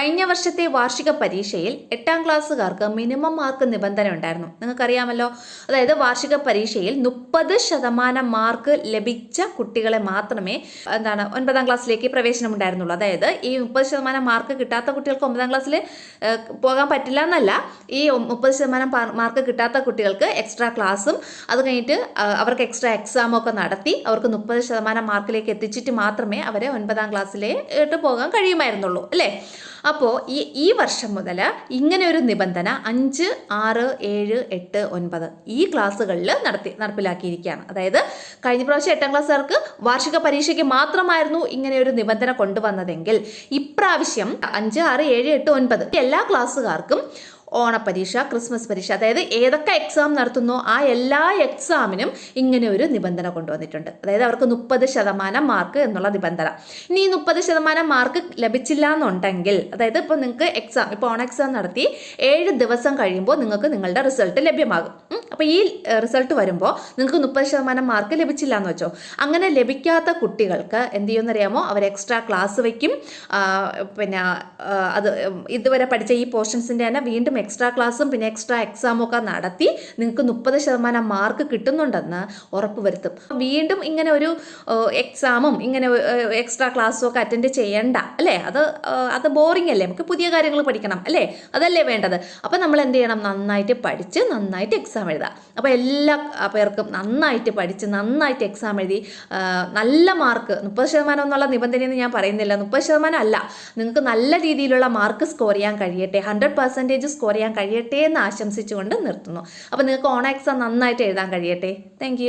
കഴിഞ്ഞ വർഷത്തെ വാർഷിക പരീക്ഷയിൽ എട്ടാം ക്ലാസ്സുകാർക്ക് മിനിമം മാർക്ക് നിബന്ധന ഉണ്ടായിരുന്നു. നിങ്ങൾക്കറിയാമല്ലോ. അതായത് വാർഷിക പരീക്ഷയിൽ മുപ്പത് ശതമാനം മാർക്ക് ലഭിച്ച കുട്ടികളെ മാത്രമേ എന്താണ് ഒൻപതാം ക്ലാസ്സിലേക്ക് പ്രവേശനം ഉണ്ടായിരുന്നുള്ളൂ. അതായത് ഈ മുപ്പത് ശതമാനം മാർക്ക് കിട്ടാത്ത കുട്ടികൾക്ക് ഒമ്പതാം ക്ലാസ്സിൽ പോകാൻ പറ്റില്ല എന്നല്ല ഈ മുപ്പത് ശതമാനം മാർക്ക് കിട്ടാത്ത കുട്ടികൾക്ക് എക്സ്ട്രാ ക്ലാസ്സും അത് കഴിഞ്ഞിട്ട് അവർക്ക് എക്സ്ട്രാ എക്സാമും ഒക്കെ നടത്തി അവർക്ക് മുപ്പത് ശതമാനം മാർക്കിലേക്ക് എത്തിച്ചിട്ട് മാത്രമേ അവരെ ഒൻപതാം ക്ലാസ്സിലേക്ക് പോകാൻ കഴിയുമായിരുന്നുള്ളൂ. അല്ലേ? അപ്പോൾ ഈ ഈ വർഷം മുതൽ ഇങ്ങനെ ഒരു നിബന്ധന അഞ്ച് ആറ് ഏഴ് എട്ട് ഒൻപത് ഈ ക്ലാസ്സുകളിൽ നടത്തി നടപ്പിലാക്കിയിരിക്കുകയാണ്. അതായത് കഴിഞ്ഞ പ്രാവശ്യം എട്ടാം ക്ലാസ്സുകാർക്ക് വാർഷിക പരീക്ഷയ്ക്ക് മാത്രമായിരുന്നു ഇങ്ങനെ ഒരു നിബന്ധന കൊണ്ടുവന്നതെങ്കിൽ ഇപ്രാവശ്യം അഞ്ച് ആറ് ഏഴ് എട്ട് ഒൻപത് എല്ലാ ക്ലാസ്സുകാർക്കും ഓണപ്പരീക്ഷ ക്രിസ്മസ് പരീക്ഷ അതായത് ഏതൊക്കെ എക്സാം നടത്തുന്നോ ആ എല്ലാ എക്സാമിനും ഇങ്ങനെ ഒരു നിബന്ധന കൊണ്ടുവന്നിട്ടുണ്ട്. അതായത് അവർക്ക് മുപ്പത് ശതമാനം മാർക്ക് എന്നുള്ള നിബന്ധന. ഇനി ഈ മുപ്പത് ശതമാനം മാർക്ക് ലഭിച്ചില്ല എന്നുണ്ടെങ്കിൽ അതായത് ഇപ്പോൾ നിങ്ങൾക്ക് എക്സാം ഇപ്പോൾ ഓണ എക്സാം നടത്തി ഏഴ് ദിവസം കഴിയുമ്പോൾ നിങ്ങൾക്ക് നിങ്ങളുടെ റിസൾട്ട് ലഭ്യമാകും. അപ്പോൾ ഈ റിസൾട്ട് വരുമ്പോൾ നിങ്ങൾക്ക് മുപ്പത് ശതമാനം മാർക്ക് ലഭിച്ചില്ല എന്ന് വെച്ചോ. അങ്ങനെ ലഭിക്കാത്ത കുട്ടികൾക്ക് എന്ത് ചെയ്യുമെന്നറിയാമോ അവർ എക്സ്ട്രാ ക്ലാസ് വയ്ക്കും പിന്നെ അത് ഇതുവരെ പഠിച്ച ഈ പോർഷൻസിന്റെ തന്നെ വീണ്ടും എക്സ്ട്രാ ക്ലാസ്സും പിന്നെ എക്സ്ട്രാ എക്സാമും ഒക്കെ നടത്തി നിങ്ങൾക്ക് മുപ്പത് ശതമാനം മാർക്ക് കിട്ടുന്നുണ്ടെന്ന് ഉറപ്പ് വരുത്തും. വീണ്ടും ഇങ്ങനെ ഒരു എക്സാമും ഇങ്ങനെ എക്സ്ട്രാ ക്ലാസ്സും ഒക്കെ അറ്റൻഡ് ചെയ്യണ്ട അല്ലേ? അത് അത് ബോറിംഗ് അല്ലേ? നമുക്ക് പുതിയ കാര്യങ്ങൾ പഠിക്കണം അല്ലേ? അതല്ലേ വേണ്ടത്? അപ്പം നമ്മൾ എന്ത് ചെയ്യണം? നന്നായിട്ട് പഠിച്ച് നന്നായിട്ട് എക്സാം എഴുതാം അപ്പോൾ എല്ലാ പേർക്കും നന്നായിട്ട് പഠിച്ച് നന്നായിട്ട് എക്സാം എഴുതി നല്ല മാർക്ക് മുപ്പത് ശതമാനം എന്നുള്ള നിബന്ധനയെന്ന് ഞാൻ പറയുന്നില്ല. മുപ്പത് ശതമാനം അല്ല. നിങ്ങൾക്ക് നല്ല രീതിയിലുള്ള മാർക്ക് സ്കോർ ചെയ്യാൻ കഴിയട്ടെ ഹൺഡ്രഡ് പെർസെന്റേജ് സ്കോർ ചെയ്യാൻ കഴിയട്ടെ എന്ന് ആശംസിച്ചുകൊണ്ട് നിർത്തുന്നു. അപ്പോൾ നിങ്ങൾക്ക് ഓണ എക്സാം നന്നായിട്ട് എഴുതാൻ കഴിയട്ടെ. താങ്ക്